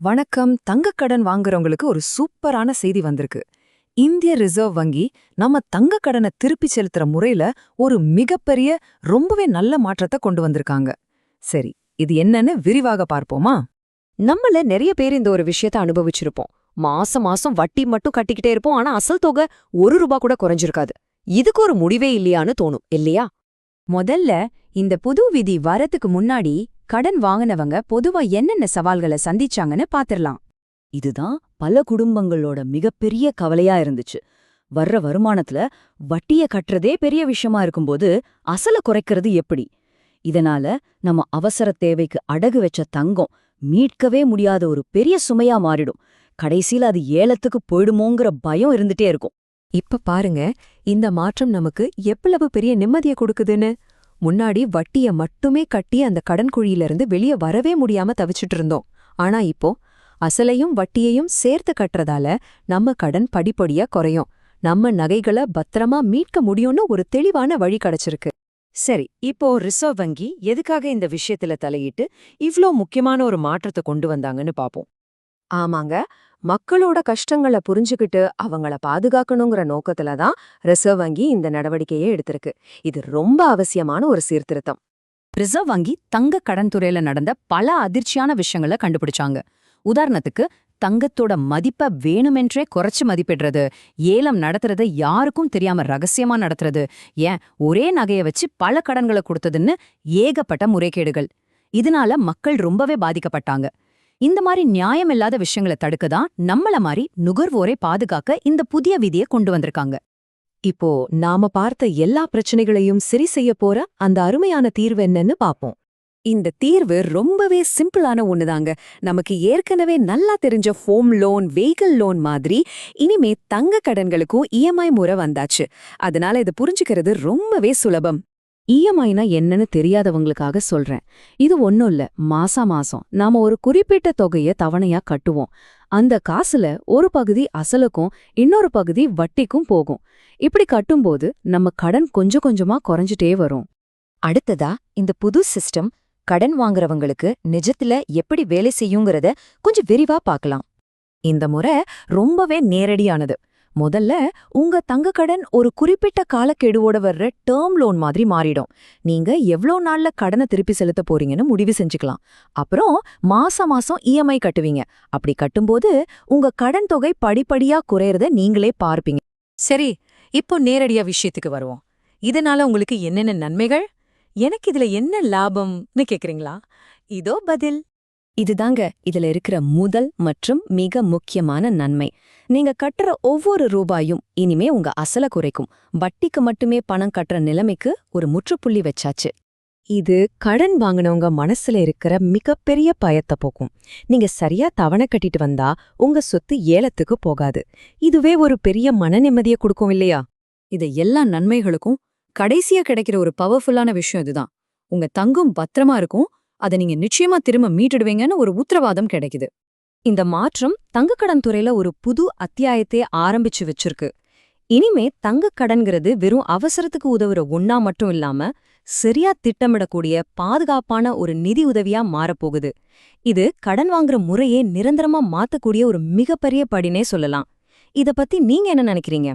வணக்கம். தங்கக்கடன் வாங்குறவங்களுக்கு ஒரு சூப்பரான செய்தி வந்திருக்கு. இந்திய ரிசர்வ் வங்கி நம்ம தங்கக்கடனை திருப்பி செலுத்துற முறையில ஒரு மிகப்பெரிய ரொம்பவே நல்ல மாற்றத்தை கொண்டு வந்திருக்காங்க. சரி இது என்னன்னு விரிவாக பார்ப்போமா? நம்மள நிறைய பேர் இந்த ஒரு விஷயத்த அனுபவிச்சிருப்போம். மாசம் மாசம் வட்டி மட்டும் கட்டிக்கிட்டே இருப்போம். ஆனா அசல் தொகை ஒரு ரூபா கூட குறைஞ்சிருக்காது. இதுக்கு ஒரு முடிவே இல்லையான்னு தோணும் இல்லையா? முதல்ல இந்த புது விதி வரத்துக்கு முன்னாடி கடன் வாங்கினவங்க பொதுவா என்னென்ன சவால்களை சந்திச்சாங்கன்னு பாத்திரலாம். இதுதான் பல குடும்பங்களோட மிகப்பெரிய கவலையா இருந்துச்சு. வர்ற வருமானத்துல வட்டிய கட்டுறதே பெரிய விஷயமா இருக்கும்போது அசல குறைக்கிறது எப்படி? இதனால நம்ம அவசர தேவைக்கு அடகு வச்ச தங்கம் மீட்கவே முடியாத ஒரு பெரிய சுமையா மாறிடும். கடைசியில அது ஏலத்துக்கு போயிடுமோங்கிற பயம் இருந்துட்டே இருக்கும். இப்ப பாருங்க இந்த மாற்றம் நமக்கு எவ்வளவு பெரிய நிம்மதியை கொடுக்குதுன்னு. முன்னாடி வட்டிய மட்டுமே கட்டி அந்த கடன் குழியிலிருந்து வெளிய வரவே முடியாம தவிச்சிட்டு இருந்தோம். ஆனா இப்போ அசலையும் வட்டியையும் சேர்த்து கட்டுறதால நம்ம கடன் படிப்படியா குறையும். நம்ம நகைகளை பத்திரமா மீட்க முடியும்னு ஒரு தெளிவான வழி கிடைச்சிருக்கு. சரி இப்போ ரிசர்வ் வங்கி எதுக்காக இந்த விஷயத்துல தலையிட்டு இவ்ளோ முக்கியமான ஒரு மாற்றத்தை கொண்டு வந்தாங்கன்னு பாப்போம். ஆமாங்க மக்களோட கஷ்டங்களை புரிஞ்சுக்கிட்டு அவங்கள பாதுகாக்கணுங்கிற நோக்கத்துல தான் ரிசர்வ் வங்கி இந்த நடவடிக்கையை எடுத்திருக்கு. இது ரொம்ப அவசியமான ஒரு சீர்திருத்தம். ரிசர்வ் வங்கி தங்க கடன் துறையில நடந்த பல அதிர்ச்சியான விஷயங்களை கண்டுபிடிச்சாங்க. உதாரணத்துக்கு தங்கத்தோட மதிப்ப வேணுமென்றே குறைச்சு மதிப்பிடுறது ஏலம் நடத்துறத யாருக்கும் தெரியாம ரகசியமா நடத்துறது ஏன் ஒரே நகைய வச்சு பல கடன்களை கொடுத்ததுன்னு ஏகப்பட்ட முறைகேடுகள். இதனால மக்கள் ரொம்பவே பாதிக்கப்பட்டாங்க. இந்த மாதிரி நியாயமில்லாத விஷயங்களை தடுக்க தான் நம்மள மாதிரி நுகர்வோரை பாதுகாக்க இந்த புதிய விதியை கொண்டு வந்திருக்காங்க. இப்போ நாம பார்த்த எல்லா பிரச்சனைகளையும் சரி செய்ய போற அந்த அருமையான தீர்வு என்னன்னு பாப்போம். இந்த தீர்வு ரொம்பவே சிம்பிளான ஒண்ணுதாங்க. நமக்கு ஏற்கனவே நல்லா தெரிஞ்ச ஃபோம் லோன் வெஹிக்கிள் லோன் மாதிரி இனிமே தங்க கடன்களுக்கும் இஎம்ஐ முறை வந்தாச்சு. அதனால இதை புரிஞ்சுக்கிறது ரொம்பவே சுலபம். இஎம்ஐனா என்னன்னு தெரியாதவங்களுக்காக சொல்றேன். இது ஒன்றும் இல்ல. மாசா மாசம். நாம ஒரு குறிப்பிட்ட தொகைய தவணையா கட்டுவோம். அந்த காசுல ஒரு பகுதி அசலுக்கும் இன்னொரு பகுதி வட்டிக்கும் போகும். இப்படி கட்டும்போது நம்ம கடன் கொஞ்சம் கொஞ்சமா குறைஞ்சிட்டே வரும். அடுத்ததா இந்த புது சிஸ்டம் கடன் வாங்குறவங்களுக்கு நிஜத்துல எப்படி வேலை செய்யுங்கிறத கொஞ்சம் விரிவா பார்க்கலாம். இந்த முறை ரொம்பவே நேரடியானது. முதல்ல உங்க தங்கக்கடன் ஒரு குறிப்பிட்ட காலக்கெடுவோட வர்ற டேர்ம் லோன் மாதிரி மாறிடும். நீங்க எவ்ளோ நாள்ல கடனை திருப்பி செலுத்த போறீங்கன்னு முடிவு செஞ்சுக்கலாம். அப்புறம் மாசம் மாசம் இஎம்ஐ கட்டுவீங்க. அப்படி கட்டும்போது உங்க கடன் தொகை படிப்படியா குறையறத நீங்களே பார்ப்பீங்க. சரி இப்போ நேரடியா விஷயத்துக்கு வருவோம். இதனால உங்களுக்கு என்னென்ன நன்மைகள்? எனக்கு இதுல என்ன லாபம்னு கேக்குறீங்களா? இதோ பதில். இதுதாங்க இதுல இருக்கிற முதல் மற்றும் மிக முக்கியமான நன்மை. நீங்க கட்டுற ஒவ்வொரு ரூபாயும் இனிமே உங்க அசல குறைக்கும். வட்டிக்கு மட்டுமே பணம் கட்டுற நிலைமைக்கு ஒரு முற்றுப்புள்ளி வச்சாச்சு. இது கடன் வாங்கினவங்க மனசுல இருக்கிற மிகப்பெரிய பயத்தை போக்கும். நீங்க சரியா தவணை கட்டிட்டு வந்தா உங்க சொத்து ஏலத்துக்கு போகாது. இதுவே ஒரு பெரிய மன நிம்மதியை கொடுக்கும் இல்லையா? இது எல்லா நன்மைகளுக்கும் கடைசியா கிடைக்கிற ஒரு பவர்ஃபுல்லான விஷயம் இதுதான். உங்க தங்கும் பத்திரமா இருக்கும் அதை நீங்க நிச்சயமா திரும்ப மீட்டுடுவீங்கன்னு ஒரு உத்தரவாதம் கிடைக்குது. இந்த மாற்றம் தங்கக்கடன் துறையில ஒரு புது அத்தியாயத்தை ஆரம்பிச்சு வச்சிருக்கு. இனிமே தங்கக்கடன்கிறது வெறும் அவசரத்துக்கு உதவுற ஒண்ணா மட்டும் இல்லாம சரியா திட்டமிடக்கூடிய பாதுகாப்பான ஒரு நிதி உதவியா மாறப்போகுது. இது கடன் வாங்குற முறையே நிரந்தரமா மாத்தக்கூடிய ஒரு மிகப்பெரிய படினே சொல்லலாம். இத பத்தி நீங்க என்ன நினைக்கிறீங்க?